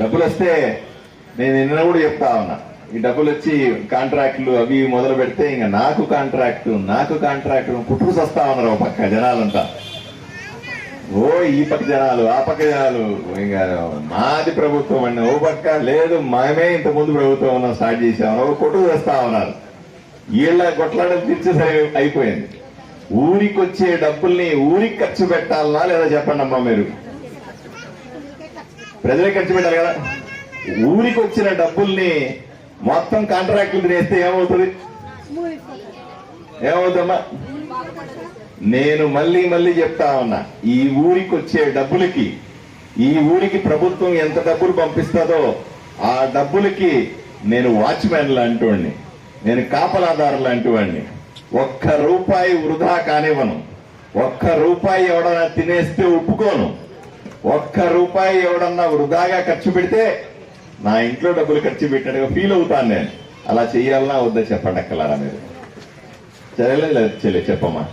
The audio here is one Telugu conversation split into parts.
డబ్బులు వస్తే నేను నిన్న కూడా చెప్తా ఉన్నా. ఈ డబ్బులు వచ్చి కాంట్రాక్టులు అవి ఇవి మొదలు పెడితే ఇంకా నాకు కాంట్రాక్ట్ నాకు కాంట్రాక్ట్ కుట్టుకు వస్తా ఉన్నారు ఒక పక్క జనాలంతా. ఓ ఈ పక్క జనాలు ఆ పక్క జనాలు ఇంకా మాది ప్రభుత్వం అండి. ఓ పక్క లేదు మేమే ఇంత ముందు ప్రభుత్వం ఉన్నాం స్టార్ట్ చేసామని ఒక కొట్టుకు వస్తా ఉన్నారు. వీళ్ళ కొట్లాడలు తీర్చేసరి అయిపోయింది. ఊరికి వచ్చే డబ్బుల్ని ఊరికి ఖర్చు పెట్టాలనా లేదా చెప్పండి అమ్మా మీరు? ప్రజలే ఖర్చు పెట్టాలి కదా. ఊరికి వచ్చిన డబ్బుల్ని మొత్తం కాంట్రాక్టులు తినేస్తే ఏమవుతుంది? ఏమవుతుందమ్మా? నేను మళ్ళీ మళ్ళీ చెప్తా ఉన్నా ఈ ఊరికి వచ్చే డబ్బులకి ఈ ఊరికి ప్రభుత్వం ఎంత డబ్బులు పంపిస్తుందో ఆ డబ్బులకి నేను వాచ్మెన్ లాంటివాడిని నేను కాపలాదారు లాంటివాడిని ఒక్క రూపాయి వృధా కానివ్వను. ఒక్క రూపాయి ఎవడన్నా తినేస్తే ఒప్పుకోను. ఒక్క రూపాయి ఎవడన్నా వృధాగా ఖర్చు పెడితే నా ఇంట్లో డబ్బులు ఖర్చు పెట్టినట్టుగా ఫీల్ అవుతాను నేను. అలా చేయాలన్నా వద్దా చెప్పండి అక్కలారా మీరు? చెల్లె చెప్పమ్మా.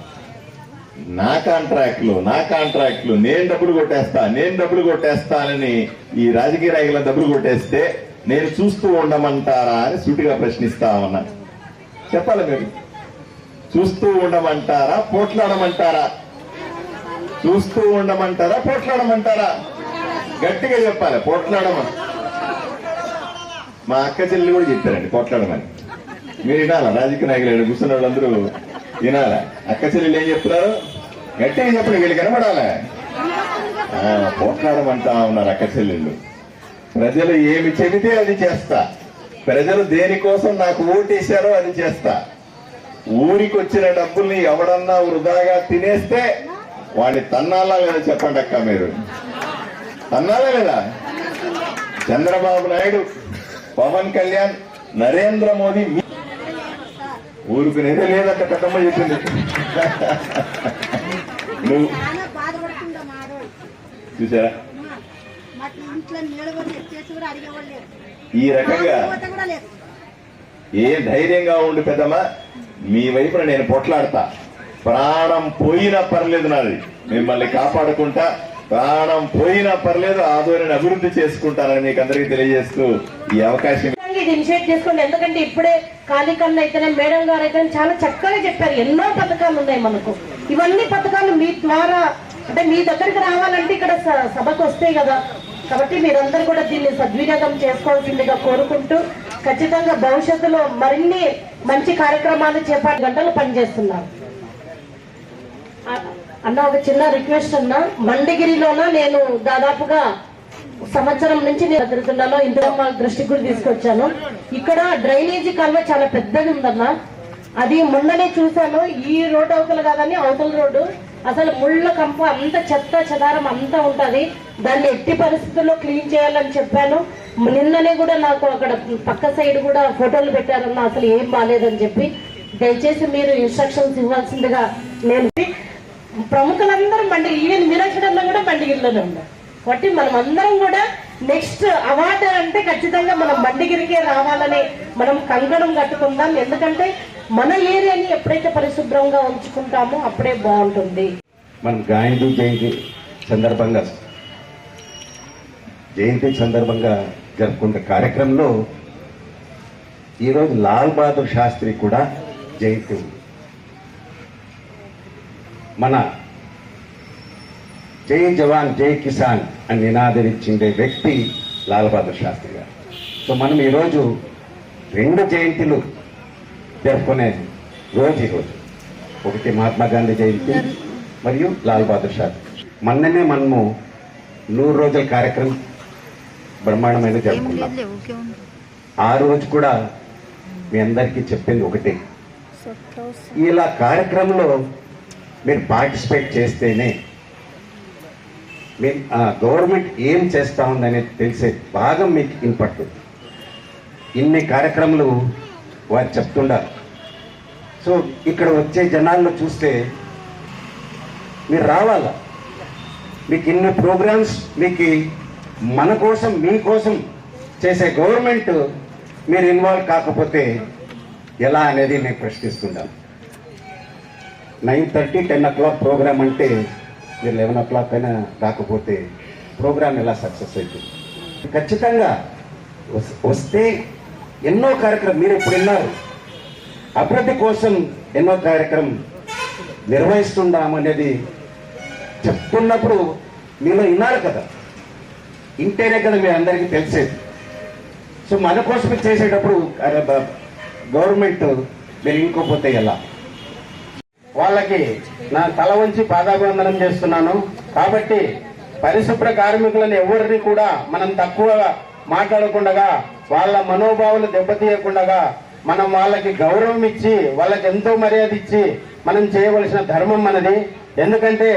నా కాంట్రాక్ట్లు నా కాంట్రాక్ట్లు నేను డబ్బులు కొట్టేస్తా నేను డబ్బులు కొట్టేస్తానని ఈ రాజకీయ నాయకుల డబ్బులు కొట్టేస్తే నేను చూస్తూ ఉండమంటారా అని సూటిగా ప్రశ్నిస్తా ఉన్నా. చెప్పాలి మీరు. చూస్తూ ఉండమంటారా పోట్లాడమంటారా? చూస్తూ ఉండమంటారా పోట్లాడమంటారా? గట్టిగా చెప్పాలి పోట్లాడమని. మా అక్క చెల్లెలు కూడా చెప్పారండి పోట్లాడమని. మీరు వినాలా? రాజకీయ నాయకులు కూర్చున్న వాళ్ళందరూ వినాలా? అక్క చెల్లెలు ఏం చెప్తున్నారు? గట్టిగా చెప్పండి వీళ్ళు కనబడాలా? పోట్లాడమంటా ఉన్నారు అక్క చెల్లెళ్ళు. ప్రజలు ఏమి చెబితే అది చేస్తా. ప్రజలు దేనికోసం నాకు ఓటేశారో అది చేస్తా. ఊరికి వచ్చిన డబ్బుల్ని ఎవడన్నా వృధాగా తినేస్తే వాడిని తన్నాలా లేదా చెప్పండి అక్క మీరు. తన్నాలా లేదా చంద్రబాబు నాయుడు పవన్ కళ్యాణ్ నరేంద్ర మోదీ ఊరుకునేదే లేదంట పెద్దమ్మ చెప్పింది. నువ్వు చూసారా? ఈ రకంగా ఏ ధైర్యంగా ఉండి పెద్దమ్మా మీ వైపున నేను పొట్లాడతా. ప్రాణం పోయినా పర్లేదు నాది. మిమ్మల్ని కాపాడుకుంటా ప్రాణం పోయినా పర్లేదు ఆధ్వర్యాన్ని అభివృద్ధి చేసుకుంటానని మీకు అందరికీ తెలియజేస్తూ ఈ అవకాశం ఇది ఇనిషియేట్ చేసుకోండి. ఎందుకంటే ఇప్పుడే కాళీకన్న అయితేనే మేడం గారు అయితే చాలా చక్కగా చెప్పారు. ఎన్నో పథకాలు ఉన్నాయి మనకు. ఇవన్నీ పథకాలు మీ ద్వారా అంటే మీ దగ్గరికి రావాలంటే ఇక్కడ స- సభకు వస్తాయి కదా. కాబట్టి మీరందరూ కూడా దీన్ని సద్వినియోగం చేసుకోవాల్సిందిగా కోరుకుంటూ ఖచ్చితంగా భవిష్యత్తులో మరిన్ని మంచి కార్యక్రమాలు చేపట్టి గంటలు పనిచేస్తున్నారు. అన్న ఒక చిన్న రిక్వెస్ట్ అన్న. మండగిరిలోన నేను దాదాపుగా సంవత్సరం నుంచి నేను తిరుగుతున్నాను. ఇందులో మా దృష్టికి కూడా తీసుకొచ్చాను. ఇక్కడ డ్రైనేజీ కాలువ చాలా పెద్దది ఉందన్న. అది మొన్ననే చూశాను. ఈ రోడ్డు అవతల కాదని అవతల రోడ్డు. అసలు ముళ్ళ కంపు అంత చెత్త చెదారం అంతా ఉంటుంది. దాన్ని ఎట్టి పరిస్థితుల్లో క్లీన్ చేయాలని చెప్పాను. నిన్ననే కూడా నాకు అక్కడ పక్క సైడ్ కూడా ఫోటోలు పెట్టారన్న. అసలు ఏం బాగాలేదని చెప్పి. దయచేసి మీరు ఇన్స్ట్రక్షన్స్ ఇవ్వాల్సిందిగా నేను ప్రముఖులందరూ మండి ఈవెన్ మీనాక్షరన్న కూడా మండిగిరిలోనే ఉన్నారు కాబట్టి మనం అందరం కూడా నెక్స్ట్ అవార్డు అంటే ఖచ్చితంగా మనం మండిగిరికే రావాలని మనం కంగణం కట్టుకుందాం. ఎందుకంటే మన ఏరియాని ఎప్పుడైతే పరిశుభ్రంగా ఉంచుకుంటామో అప్పుడే బాగుంటుంది. మనం గాంధీ జయంతి సందర్భంగా జయంతి సందర్భంగా జరుపుకున్న కార్యక్రమంలో ఈరోజు లాల్ బహదూర్ శాస్త్రి కూడా జయంతి ఉంది. మన జై జవాన్ జై కిసాన్ అని నినాదనిచ్చిండే వ్యక్తి లాల్ బహదూర్ శాస్త్రి గారు. సో మనం ఈరోజు రెండు జయంతిలు జరుపుకునే రోజు ఈరోజు. ఒకటి మహాత్మా గాంధీ జయంతి మరియు లాల్ బహదూర్ శాస్త్రి మొన్ననే మనము నూరు రోజుల కార్యక్రమం బ్రహ్మాండమైన జరుపుకున్నాం. ఆ రోజు కూడా మీ అందరికీ చెప్పింది ఒకటే. ఇలా కార్యక్రమంలో మీరు పార్టిసిపేట్ చేస్తేనే మీ గవర్నమెంట్ ఏం చేస్తూ ఉందనేది తెలిసే భాగం మీకు ఇన్పడుతుంది. ఇన్ని కార్యక్రమాలు వారు చెప్తుండారు. సో ఇక్కడ వచ్చే జనాల్లో చూస్తే మీరు రావాలా. మీకు ఇన్ని ప్రోగ్రామ్స్ మీకు మన కోసం మీకోసం చేసే గవర్నమెంట్ మీరు ఇన్వాల్వ్ కాకపోతే ఎలా అనేది నేను ప్రశ్నిస్తున్నాను nine thirty ten o'clock programme అంటే మీరు లెవెన్ ఓ క్లాక్ అయినా రాకపోతే ప్రోగ్రామ్ ఎలా సక్సెస్ అవుతుంది? ఖచ్చితంగా వస్- వస్తే ఎన్నో కార్యక్రమం మీరు ఇప్పుడు విన్నారు. అభివృద్ధి కోసం ఎన్నో కార్యక్రమం నిర్వహిస్తున్నాం అనేది చెప్తున్నప్పుడు మీలో విన్నారు కదా. ఇంటేనే కదా మీ అందరికీ తెలిసేది. సో మన కోసం చేసేటప్పుడు గవర్నమెంట్ మీరు ఇంకోపోతే ఎలా? వాళ్ళకి నా తల వంచి పాదాభివందనం చేస్తున్నాను. కాబట్టి పరిశుభ్ర కార్మికులను ఎవరిని కూడా మనం తక్కువ మాట్లాడకుండా వాళ్ళ మనోభావాలు దెబ్బతీయకుండా మనం వాళ్ళకి గౌరవం ఇచ్చి వాళ్ళకి ఎంతో మర్యాద ఇచ్చి మనం చేయవలసిన ధర్మం మనది. ఎందుకంటే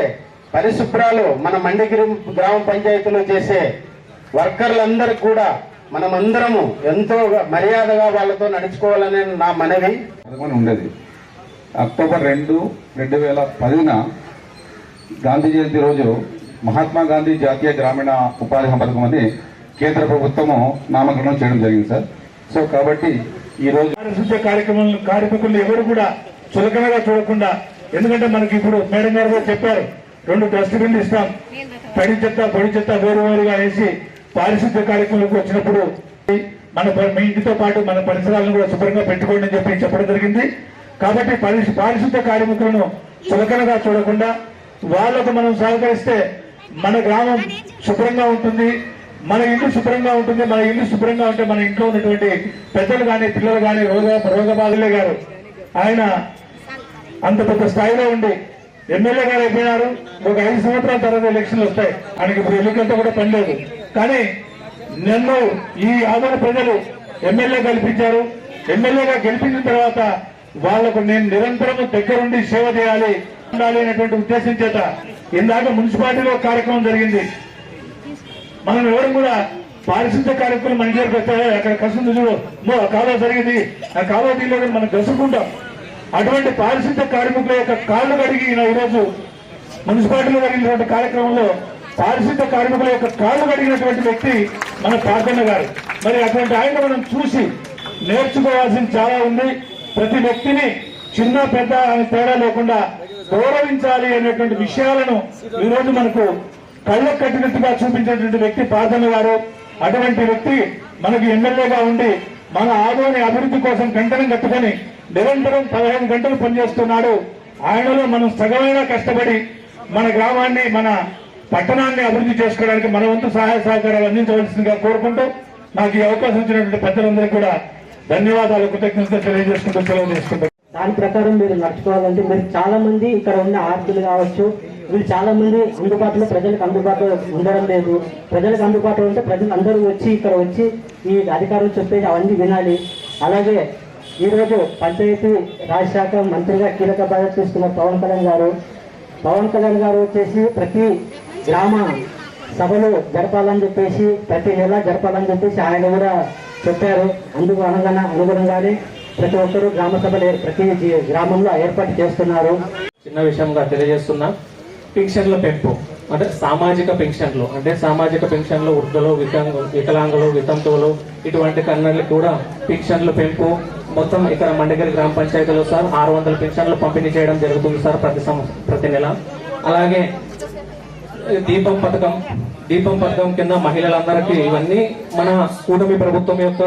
పరిశుభ్రాలు మన మండగిరి గ్రామ పంచాయతీలో చేసే వర్కర్లందరూ కూడా మనమందరము ఎంతో మర్యాదగా వాళ్ళతో నడుచుకోవాలనే నా మనవి. ఉండేది. అక్టోబర్ రెండు రెండు వేల పదిన గాంధీ జయంతి రోజు మహాత్మా గాంధీ జాతీయ గ్రామీణ ఉపాధి హామీ పథకం అని కేంద్ర ప్రభుత్వము నామకరణం చేయడం జరిగింది సార్. సో కాబట్టి ఈ రోజు పారిశుద్ధ్య కార్యక్రమాలను కార్మికులు ఎవరు కూడా చులకనగా చూడకుండా ఎందుకంటే మనకి ఇప్పుడు మేడం గారు కూడా చెప్పారు రెండు డస్ట్బిన్లు ఇస్తాం తడి చెత్త పొడి చెత్త వేరు వేరుగా వేసి పారిశుద్ధ్య కార్యక్రమాలకు వచ్చినప్పుడు మన మీ ఇంటితో పాటు మన పరిసరాలను కూడా శుభ్రంగా పెట్టుకోండి అని చెప్పి చెప్పడం జరిగింది. కాబట్టి పరిశు- పారిశుద్ధ్య కార్మికులను చులకనగా చూడకుండా వాళ్ళకు మనం సహకరిస్తే మన గ్రామం శుభ్రంగా ఉంటుంది మన ఇల్లు శుభ్రంగా ఉంటుంది మన ఇల్లు శుభ్రంగా ఉంటే మన ఇంట్లో ఉన్నటువంటి పెద్దలు కానీ పిల్లలు కానీ రోగ రోగబాధులే గారు ఆయన అంత పెద్ద స్థాయిలో ఉండి ఎమ్మెల్యే గారు అయిపోయినారు. ఒక ఐదు సంవత్సరాల తర్వాత ఎలక్షన్లు వస్తాయి. ఆయనకి ఇప్పుడు ఎన్నికలతో కూడా పని లేదు. కానీ నన్ను ఈ ఆదరణ ప్రజలు ఎమ్మెల్యే గెలిపించారు. ఎమ్మెల్యేగా గెలిపించిన తర్వాత వాళ్ళకు నేను నిరంతరం దగ్గరుండి సేవ చేయాలి ఉండాలి అనేటువంటి ఉద్దేశం చేత ఇందాక మున్సిపాలిటీలో కార్యక్రమం జరిగింది. మనం ఎవరు కూడా పారిశుద్ధ్య కార్యక్రమం మన దగ్గరికి వస్తే అక్కడ కసుంది చూడు మో ఆ కాలువ జరిగింది ఆ కాలువ తీయలేదు మనం గసుకుంటాం అటువంటి పారిశుద్ధ్య కార్మికుల యొక్క కాళ్ళు కడిగి ఈరోజు మున్సిపాలిటీలో జరిగినటువంటి కార్యక్రమంలో పారిశుద్ధ్య కార్మికుల యొక్క కాళ్ళు కడిగినటువంటి వ్యక్తి మన పార్కన్న గారు. మరి అటువంటి ఆయన మనం చూసి నేర్చుకోవాల్సింది చాలా ఉంది. ప్రతి వ్యక్తిని చిన్న పెద్ద అని తేడా లేకుండా గౌరవించాలి అనేటువంటి విషయాలను ఈ రోజు మనకు కళ్ళకు కట్టినట్టుగా చూపించేటువంటి వ్యక్తి పార్దన్న గారు. అటువంటి వ్యక్తి మనకు ఎమ్మెల్యేగా ఉండి మన ఆదోని అభివృద్ధి కోసం కంకణం కట్టుకొని నిరంతరం పదహైదు గంటలు పనిచేస్తున్నాడు. ఆయనలో మనం సగమైన కష్టపడి మన గ్రామాన్ని మన పట్టణాన్ని అభివృద్ధి చేసుకోవడానికి మన వంతు సహాయ సహకారాలు అందించవలసిందిగా కోరుకుంటూ నాకు ఈ అవకాశం ఇచ్చినటువంటి పెద్దలందరికీ కూడా ధన్యవాదాలు కృతజ్ఞతలు తెలియజేసుకుంటూ సెలవు తీసుకుంటాం దాని ప్రకారం మీరు నడుచుకోవాలంటే మీరు చాలా మంది ఇక్కడ ఉన్న ఆర్తులు కావచ్చు వీళ్ళు చాలా మంది అందుబాటులో ప్రజలకు అందుబాటులో ఉండడం లేదు. ప్రజలకు అందుబాటులో ఉంటే ప్రజలు అందరూ వచ్చి ఇక్కడ వచ్చి ఈ అధికారులు చెప్పేది అవన్నీ వినాలి. అలాగే ఈరోజు పంచాయతీ రాజ్ శాఖ మంత్రిగా కీలక బాధ్యత తీసుకున్న పవన్ కళ్యాణ్ గారు పవన్ కళ్యాణ్ గారు వచ్చేసి ప్రతి గ్రామ సభలు జరపాలని చెప్పేసి ప్రతి నెల జరపాలని చెప్పేసి ఆయన కూడా చెప్పారు. అందుకు అనుగుణ అనుగుణంగానే ప్రతి ఒక్కరూ గ్రామ సభలు ప్రతి గ్రామంలో ఏర్పాటు చేస్తున్నారు. చిన్న విషయంగా తెలియజేస్తున్నా. పెన్షన్ల పెంపు అంటే సామాజిక పెన్షన్లు అంటే సామాజిక పెన్షన్లు వృద్ధులు వికలాంగు వికలాంగులు వితంతువులు ఇటువంటి కన్నర్లు కూడా పెన్షన్లు పెంపు. మొత్తం ఇక్కడ మండగిరి గ్రామ పంచాయతీలో సార్ ఆరు వందల పెన్షన్లు పంపిణీ చేయడం జరుగుతుంది సార్ ప్రతి సం ప్రతి నెల. అలాగే దీపం పథకం దీపం పథకం కింద మహిళలందరికీ ఇవన్నీ మన కూటమి ప్రభుత్వం యొక్క